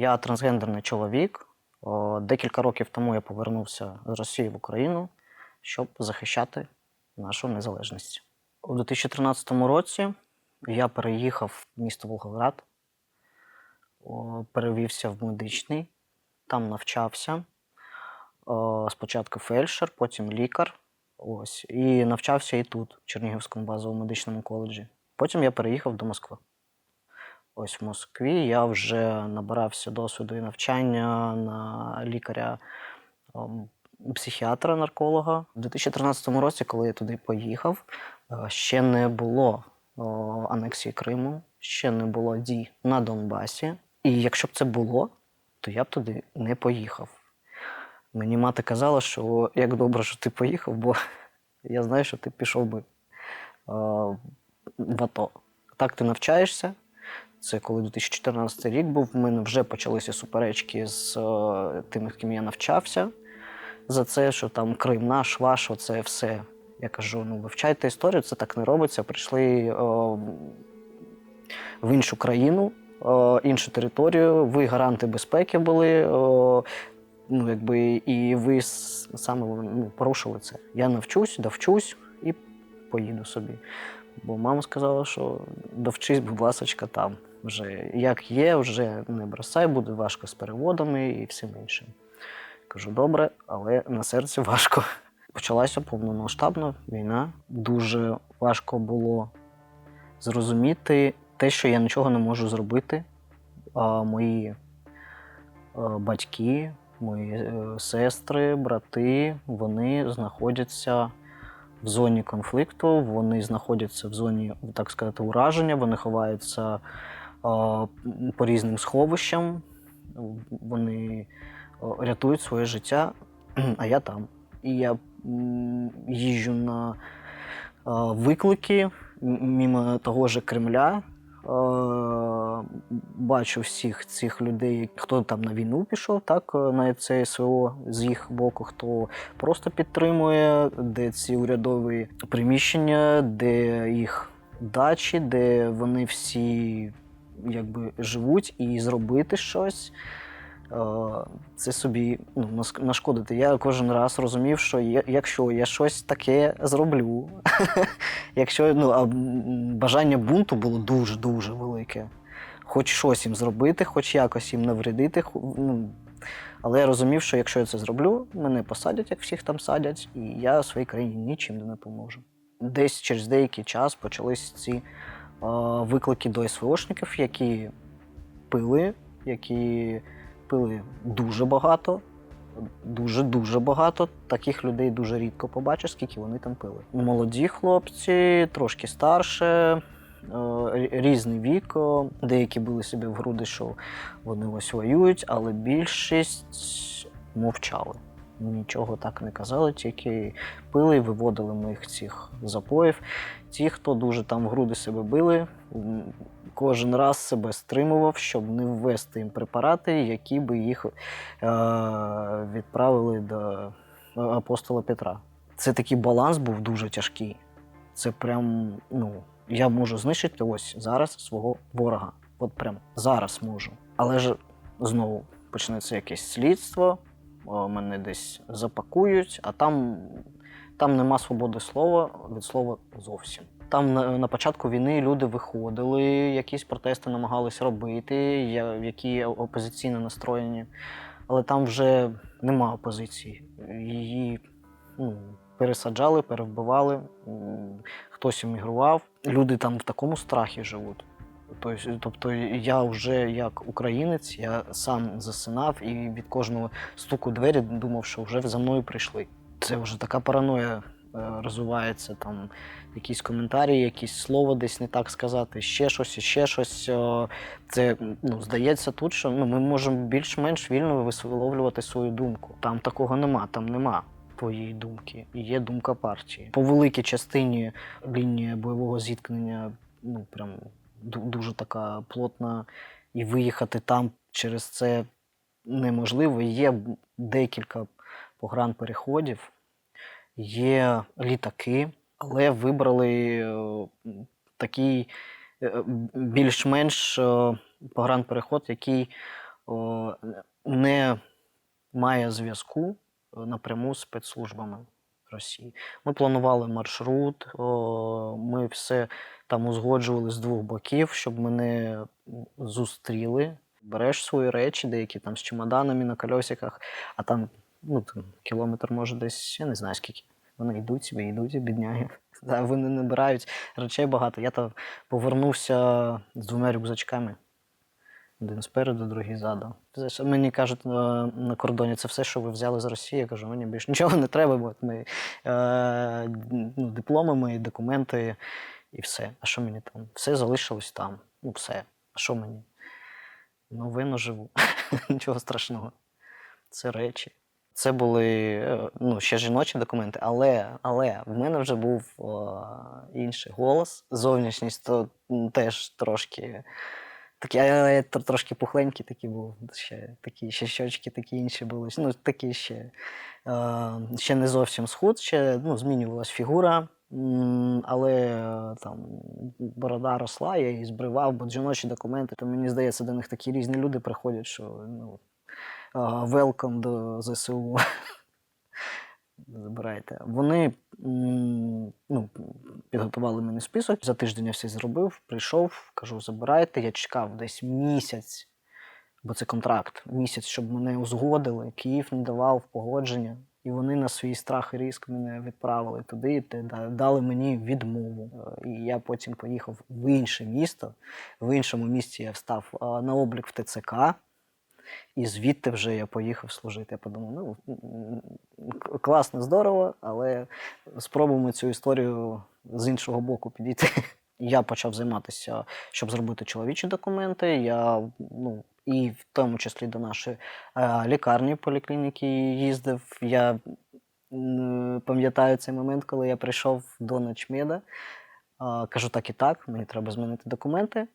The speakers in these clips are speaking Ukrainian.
Я трансгендерний чоловік. Декілька років тому я повернувся з Росії в Україну, щоб захищати нашу незалежність. У 2013 році я переїхав в місто Волгоград, перевівся в медичний, там навчався. Спочатку фельдшер, потім лікар. Ось, і навчався і тут, в Чернігівському базовому медичному коледжі. Потім я переїхав до Москви. Ось в Москві я вже набирався досвіду і навчання на лікаря ем, психіатра, нарколога. У 2013 році, коли я туди поїхав, е, ще не було анексії Криму, ще не було дій на Донбасі. І якщо б це було, то я б туди не поїхав. Мені мати казала, що як добре, що ти поїхав, бо я знаю, що ти пішов би е, в АТО. Так ти навчаєшся. Це коли 2014 рік був. В мене вже почалися суперечки з е, тими, з ким я навчався. За це, що там Крим наш, ваш, оце все. Я кажу: ну вивчайте історію, це так не робиться. Прийшли е, в іншу країну, е, іншу територію. Ви гаранти безпеки були. Е, ну, якби, і ви саме ну, порушили це. Я навчусь, довчусь і поїду собі. Бо мама сказала, що довчись, будь ласочка, там. Вже як є, вже не бросай, буде важко з переводами і всім іншим. Кажу, добре, але на серці важко. Почалася повномасштабна війна. Дуже важко було зрозуміти те, що я нічого не можу зробити. А мої е, батьки, мої е, сестри, брати, вони знаходяться в зоні конфлікту, вони знаходяться в зоні, так сказати, ураження, вони ховаються по різним сховищам, вони рятують своє життя, а я там. І я їжджу на виклики мимо того ж Кремля. Бачу всіх цих людей, хто там на війну пішов, так, на це СВО з їх боку, хто просто підтримує, де ці урядові приміщення, де їх дачі, де вони всі якби живуть, і зробити щось. е, Це собі ну, нашкодити. Я кожен раз розумів, що я- якщо я щось таке зроблю, якщо ну, а бажання бунту було дуже-дуже велике. Хоч щось їм зробити, хоч якось їм навредити. Ну, але я розумів, що якщо я це зроблю, мене посадять, як всіх там садять, і я своїй країні нічим не допоможу. Десь через деякий час почались ці виклики до СВОшників, які пили, які пили дуже багато. Дуже-дуже багато. Таких людей дуже рідко побачиш, скільки вони там пили. Молоді хлопці, трошки старше, е, рі- різний вік. Деякі били собі в груди, що вони ось воюють, але більшість мовчали. Нічого так не казали, тільки пили і виводили моїх цих запоїв. Ті, хто дуже там в груди себе били, кожен раз себе стримував, щоб не ввести їм препарати, які би їх е, відправили до апостола Петра. Це такий баланс був дуже тяжкий. Це прям, ну, я можу знищити ось зараз свого ворога. От прям зараз можу. Але ж знову почнеться якесь слідство, мене десь запакують, а там, там нема свободи слова від слова зовсім. Там на, на початку війни люди виходили, якісь протести намагались робити, які опозиційно настроєні. Але там вже нема опозиції. Її ну, пересаджали, перевбивали, хтось емігрував. Люди там в такому страхі живуть. Тобто, тобто я вже як українець, я сам засинав і від кожного стуку двері думав, що вже за мною прийшли. Це вже така параноя е, розвивається, там якісь коментарі, якісь слово десь не так сказати, ще щось, ще щось. Е, Це ну, здається тут, що ну, ми можемо більш-менш вільно висловлювати свою думку. Там такого нема, там нема твоєї думки. Є думка партії. По великій частині лінія бойового зіткнення ну, прям дуже така плотна, і виїхати там через це неможливо. Є декілька погранпереходів, є літаки, але вибрали е, такий е, більш-менш е, погранпереход, який не має зв'язку напряму з спецслужбами Росії. Ми планували маршрут, ми все там узгоджували з двох боків, щоб мене зустріли. Береш свої речі, деякі там з чемоданами на кольосиках, а там, ну, там кілометр, може, десь, я не знаю скільки. Вони йдуть собі, йдуть, бідняги. Вони набирають речей багато. Я там повернувся з двома рюкзачками. Один спереду, другий ззаду. Мені кажуть е, на кордоні, це все, що ви взяли з Росії. Я кажу, мені більше нічого не треба, бо ми е, ну, дипломи, мої, документи і все. А що мені там? Все залишилось там. Ну, все. А що мені? Ну, вину живу. Нічого страшного. Це речі. Це були е, ну, ще жіночі документи, але, але в мене вже був о, інший голос. Зовнішність то теж трошки. Такі, але я тр- трошки пухленький такий був. Ще, такі, ще щочки такі інші були. Ну, такі ще, е, ще не зовсім схуд, ще ну, змінювалась фігура. Але е, там борода росла, я її збривав, бо жіночі документи, то мені здається, до них такі різні люди приходять, що ну, велком до ЗСУ. Забирайте. Вони ну, підготували мені список. За тиждень я все зробив, прийшов, кажу, забирайте. Я чекав десь місяць, бо це контракт. Місяць, щоб мене узгодили. Київ не давав погодження. І вони на свій страх і риск мене відправили туди, де дали мені відмову. Е, І я потім поїхав в інше місто. В іншому місті я встав е, на облік в ТЦК. І звідти вже я поїхав служити. Я подумав, ну класно, здорово, але спробуємо цю історію з іншого боку підійти. Я почав займатися, щоб зробити чоловічі документи. Я ну, і в тому числі до нашої е, лікарні поліклініки їздив. Я пам'ятаю цей момент, коли я прийшов до Начмеда. Кажу так і так, мені треба змінити документи.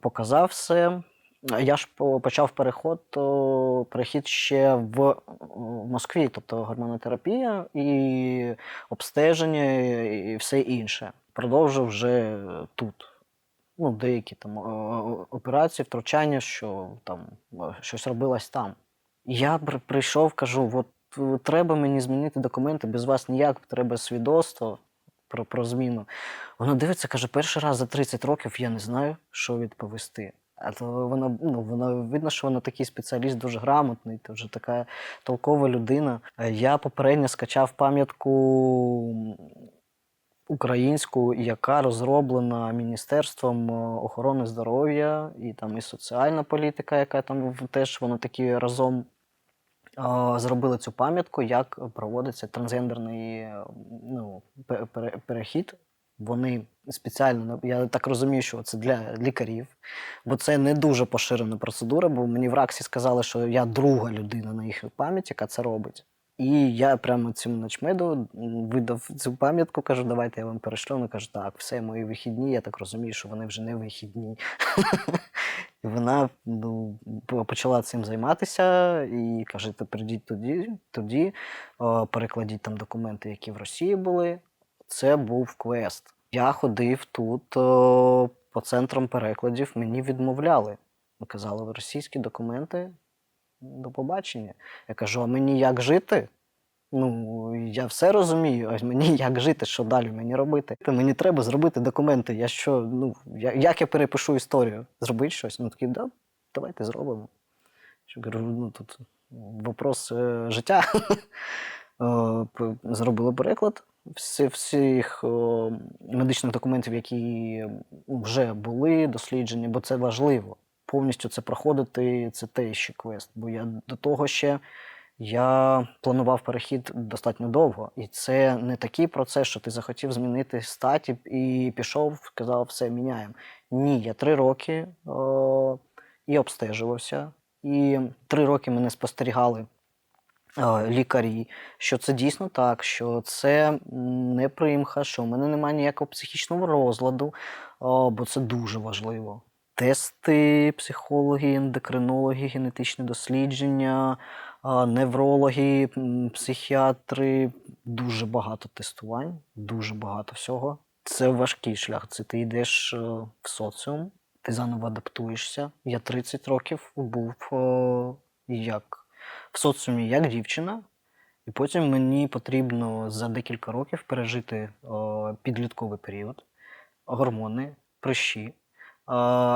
Показав все. Я ж почав переход, о, перехід ще в, Москві, тобто гормонотерапія і обстеження, і все інше. Продовжив вже тут. Ну, деякі там о, о, операції, втручання, що там щось робилось там. Я при- прийшов, кажу: от е, треба мені змінити документи, без вас ніяк, треба свідоцтво про, про зміну. Вона дивиться, каже, перший раз за 30 років я не знаю, що відповісти. А то вона, ну, вона видно, що вона такий спеціаліст, дуже грамотний, то вже така толкова людина. Е, Я попередньо скачав пам'ятку українську, яка розроблена Міністерством е, охорони здоров'я і там і соціальна політика, яка там теж вони такі разом а, зробили цю пам'ятку, як проводиться трансгендерний е, ну, перехід. Вони спеціально, я так розумію, що це для лікарів, бо це не дуже поширена процедура, бо мені в Раксі сказали, що я друга людина на їх пам'ять, яка це робить. І я прямо цьому начмеду видав цю пам'ятку, кажу, давайте я вам перешлю. Вона каже, так, все мої вихідні, я так розумію, що вони вже не вихідні. І вона ну, почала цим займатися і каже: прийдіть тоді, тоді перекладіть там документи, які в Росії були. Це був квест. Я ходив тут о, по центрам перекладів, мені відмовляли. Казали, російські документи до побачення. Я кажу: а мені як жити? Ну, я все розумію, а мені як жити, що далі мені робити? Мені треба зробити документи. Я що, ну, я, як я перепишу історію? Зробити щось? Ну такий, да, давайте зробимо. Що кажу, ну тут вопрос е, життя. Е, Зробили переклад всі, всіх е, медичних документів, які вже були досліджені, бо це важливо. Повністю це проходити, це те ще квест. Бо я до того ще я планував перехід достатньо довго. І це не такий процес, що ти захотів змінити статі і пішов, сказав, все міняємо. Ні, я три роки о, і обстежувався. І три роки мене спостерігали е, лікарі, що це дійсно так, що це не примха, що в мене немає ніякого психічного розладу, бо це дуже важливо. Тести, психологи, ендокринологи, генетичні дослідження, неврологи, психіатри, дуже багато тестувань, дуже багато всього. Це важкий шлях. Це ти йдеш е, в соціум, ти заново адаптуєшся. Я 30 років був як в соціумі як дівчина, і потім мені потрібно за декілька років пережити о, підлітковий період, гормони, прищі. Е,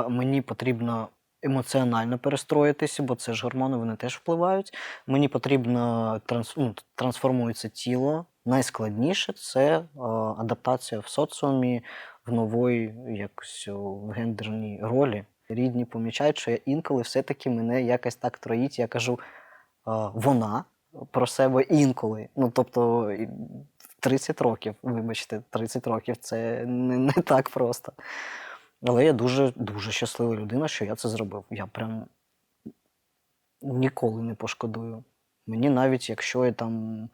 мені потрібно емоціонально перестроїтися, бо це ж гормони, вони теж впливають. Мені потрібно транс, ну, трансформується тіло. Найскладніше це е, адаптація в соціумі в нової якось в гендерній ролі. Рідні помічають, що я інколи все-таки мене якось так троїть. Я кажу е, вона про себе інколи. Ну тобто 30 років, вибачте, 30 років це не, не так просто. Але я дуже дуже щаслива людина, що я це зробив. Я прям ніколи не пошкодую. Мені навіть якщо я там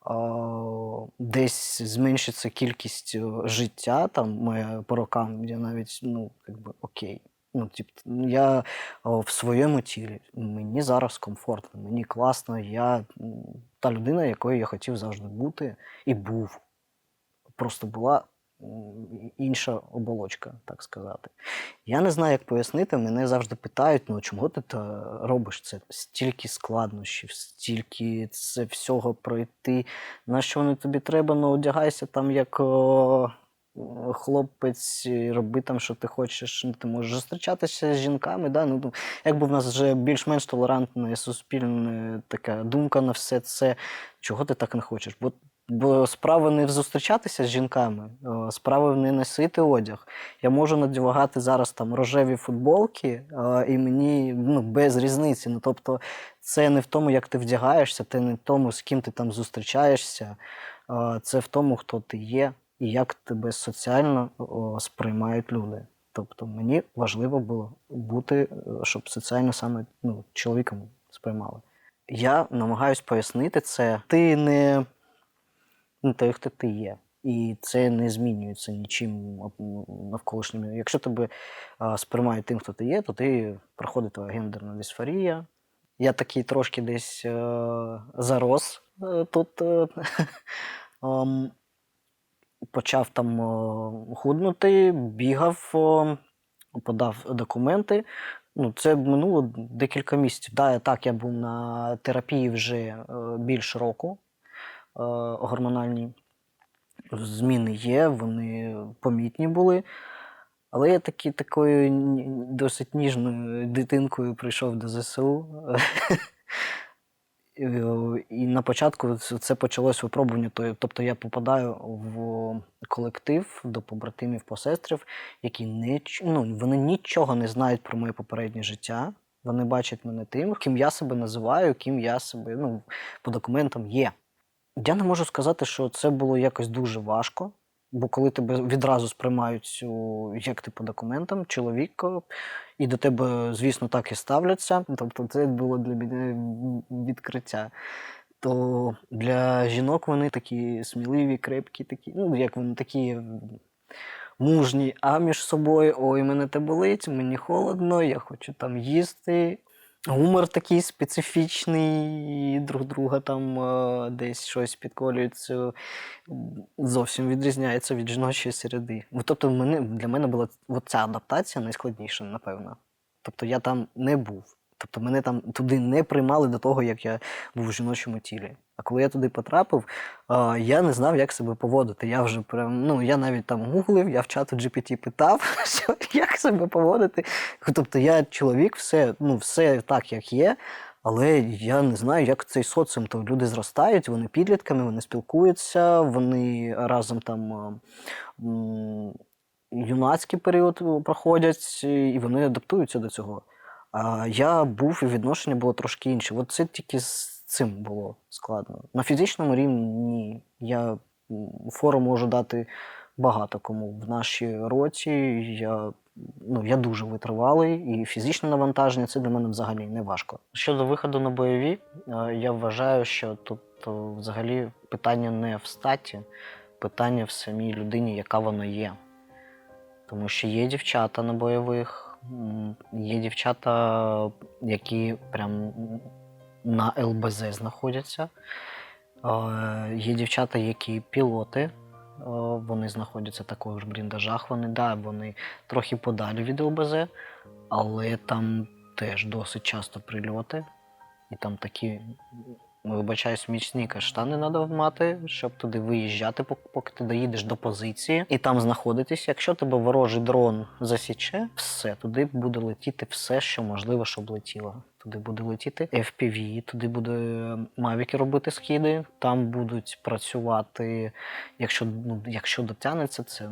а, десь зменшиться кількість е, життя там по рокам, я навіть ну, якби окей. Ну, тип, я о, в своєму тілі, мені зараз комфортно, мені класно. Я та людина, якою я хотів завжди бути, і був. Просто була інша оболочка, так сказати. Я не знаю, як пояснити. Мене завжди питають: ну чому ти та робиш це? Стільки складнощів, стільки це всього пройти. На що воно тобі треба? Ну одягайся там як о, хлопець, роби там, що ти хочеш. Ну, Ти можеш зустрічатися з жінками. Да? Ну, ну, якби в нас вже більш-менш толерантна і суспільна така думка на все це, чого ти так не хочеш? Бо Бо справа не зустрічатися з жінками, справа не носити одяг. Я можу надягати зараз там рожеві футболки, і мені ну, без різниці. Ну, тобто, це не в тому, як ти вдягаєшся, це не в тому, з ким ти там зустрічаєшся, це в тому, хто ти є і як тебе соціально о, сприймають люди. Тобто мені важливо було бути, е, щоб соціально саме ну, чоловіком сприймали. Я намагаюсь пояснити це. Ти не ну, той, хто ти є. І це не змінюється нічим навколишнім. Якщо тебе сприймають тим, хто ти є, то ти проходить твоя гендерна дисфорія. Я такий трошки десь е, зарос е, тут. Почав там худнути, бігав, подав документи. Ну, це минуло декілька місяців. Да, так, я був на терапії вже е, більш року е, гормональні зміни є, вони помітні були. Але я таки, такою досить ніжною дитинкою прийшов до ЗСУ. І, е, на початку це почалось випробування. Тобто я попадаю в колектив до побратимів, посестрів, які не, ну, вони нічого не знають про моє попереднє життя. Вони бачать мене тим, ким я себе називаю, ким я себе ну, по документам є. Я не можу сказати, що це було якось дуже важко, бо коли тебе відразу сприймають як ти по документам, чоловік, і до тебе, звісно, так і ставляться. Тобто це було для мене відкриття. То для жінок вони такі сміливі, крепкі, такі, ну, як вони такі мужні, а між собою ой, мене те болить, мені холодно, я хочу там їсти. Гумор такий специфічний, друг друга там е, десь щось підколюється, зовсім відрізняється від жіночої середи. Ну, Тобто, мене, для мене була ця адаптація найскладніша, напевно. Тобто я там не був. Тобто мене там туди не приймали до того, як я був у жіночому тілі. А коли я туди потрапив, я не знав, як себе поводити. Я вже прям, ну я навіть там гуглив, я в чату GPT питав, що, як себе поводити. Тобто я чоловік, все, ну, все так, як є. Але я не знаю, як цей соціум. То люди зростають, вони підлітками, вони спілкуються, вони разом там юнацький період проходять, і вони адаптуються до цього. Я був і відношення було трошки інше. От це тільки з цим було складно. На фізичному рівні ні. Я фору можу дати багато кому. В нашій роті я, ну, я дуже витривалий, і фізичне навантаження це для мене взагалі не важко. Щодо виходу на бойові, е, я вважаю, що тут е, взагалі питання не в статі, питання в самій людині, яка вона є. Тому що є дівчата на бойових, є дівчата, які прям на ЛБЗ знаходяться. Е, Є дівчата, які пілоти, вони знаходяться також в бліндажах. Вони, да, вони трохи подалі від ЛБЗ, але там теж досить часто прильоти. І там такі, вибачаюсь, міцні каштани треба мати, щоб туди виїжджати, поки ти доїдеш до позиції, і там знаходитись. Якщо тебе ворожий дрон засіче, все, туди буде летіти все, що можливо, щоб летіло. Туди буде летіти FPV, туди буде мавіки робити скиди, там будуть працювати, якщо, ну, якщо дотягнеться, це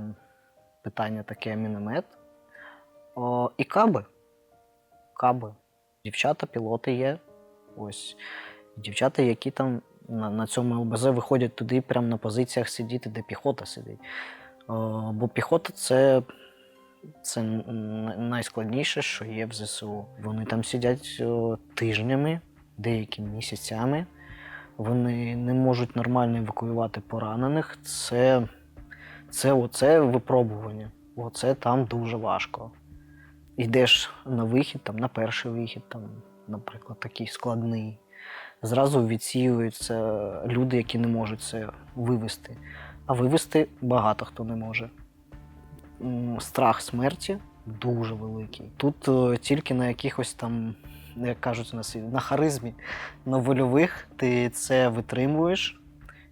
питання таке міномет. О, і каби. Каби. Дівчата, пілоти є. Ось. Дівчата, які там на, на цьому ЛБЗ виходять туди, прямо на позиціях сидіти, де піхота сидить. О, бо піхота це, це найскладніше, що є в ЗСУ. Вони там сидять о, тижнями, деякі місяцями. Вони не можуть нормально евакуювати поранених. Це, це оце випробування. Оце там дуже важко. Йдеш на вихід, там, на перший вихід, там, наприклад, такий складний. Зразу відсіюються люди, які не можуть це вивести. А вивести багато хто не може. Страх смерті дуже великий. Тут е, тільки на якихось там, як кажуть у нас, на харизмі, на ти це витримуєш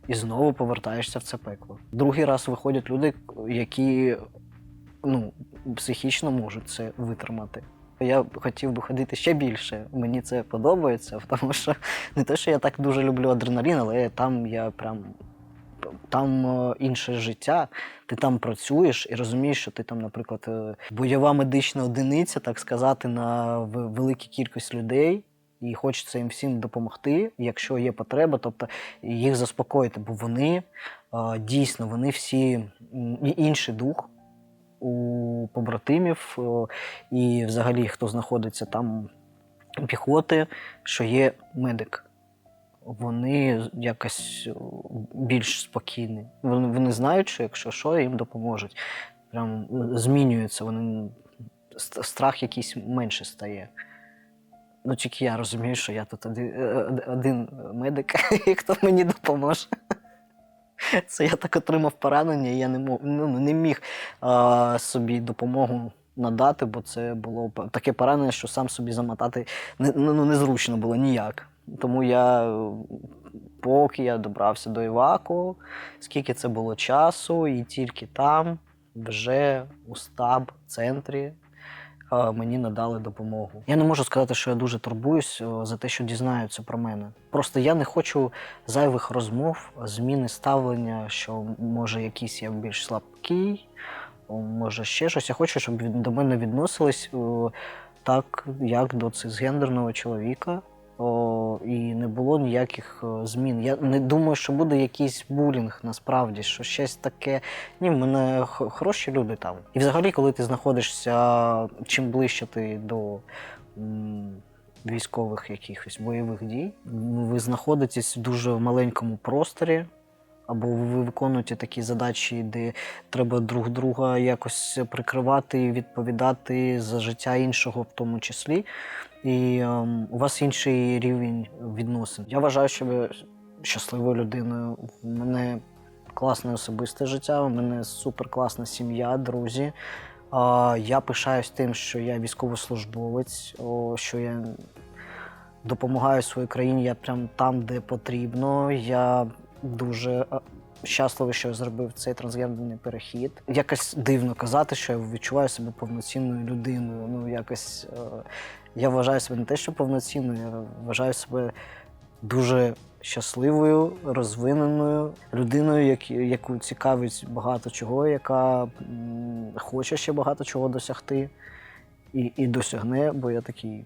і знову повертаєшся в це пекло. Другий раз виходять люди, які ну, психічно можуть це витримати. Я хотів би ходити ще більше. Мені це подобається, тому що не те, що я так дуже люблю адреналін, але там я прям. Там е, інше життя, ти там працюєш і розумієш, що ти там, наприклад, е, бойова медична одиниця, так сказати, на в- великій кількість людей, і хочеться їм всім допомогти, якщо є потреба, тобто їх заспокоїти, бо вони е, дійсно вони всі інший дух у побратимів е, і взагалі хто знаходиться там піхоти, що є медик. Вони якось е, більш спокійні. Вони, вони знають, що якщо що, їм допоможуть. Прям е, змінюється, вони страх якийсь менше стає. Ну, тільки я розумію, що я тут один, один медик, і хто мені допоможе. Це я так отримав поранення, і я не, мог, ну, не міг а, собі допомогу надати, бо це було таке поранення, що сам собі замотати не, ну, незручно було ніяк. Тому я, поки я добрався до Іваку, скільки це було часу, і тільки там, вже у стаб центрі, е, мені надали допомогу. Я не можу сказати, що я дуже турбуюсь за те, що дізнаються про мене. Просто я не хочу зайвих розмов, зміни ставлення, що може якийсь я більш слабкий, може ще щось. Я хочу, щоб до мене відносились так, як до цисгендерного чоловіка. О, і не було ніяких змін. Я не думаю, що буде якийсь булінг насправді, що щось таке. Ні, в мене хороші люди там. І взагалі, коли ти знаходишся чим ближче ти до м, військових якихось бойових дій, ви знаходитесь в дуже маленькому просторі. Або ви виконуєте такі задачі, де треба друг друга якось прикривати, відповідати за життя іншого, в тому числі. І ем, у вас інший рівень відносин. Я вважаю, що ви щасливою людиною. У мене класне особисте життя, у мене суперкласна сім'я, друзі. А, я пишаюсь тим, що я військовослужбовець, о, що я допомагаю своїй країні. Я прям там, де потрібно. Я дуже е, щасливий, що я зробив цей трансгендерний перехід. Якось дивно казати, що я відчуваю себе повноцінною людиною. Ну, якось е, я вважаю себе не те, що повноцінною, я вважаю себе дуже щасливою, розвиненою людиною, яку цікавить багато чого, яка хоче ще багато чого досягти і, і досягне, бо я такий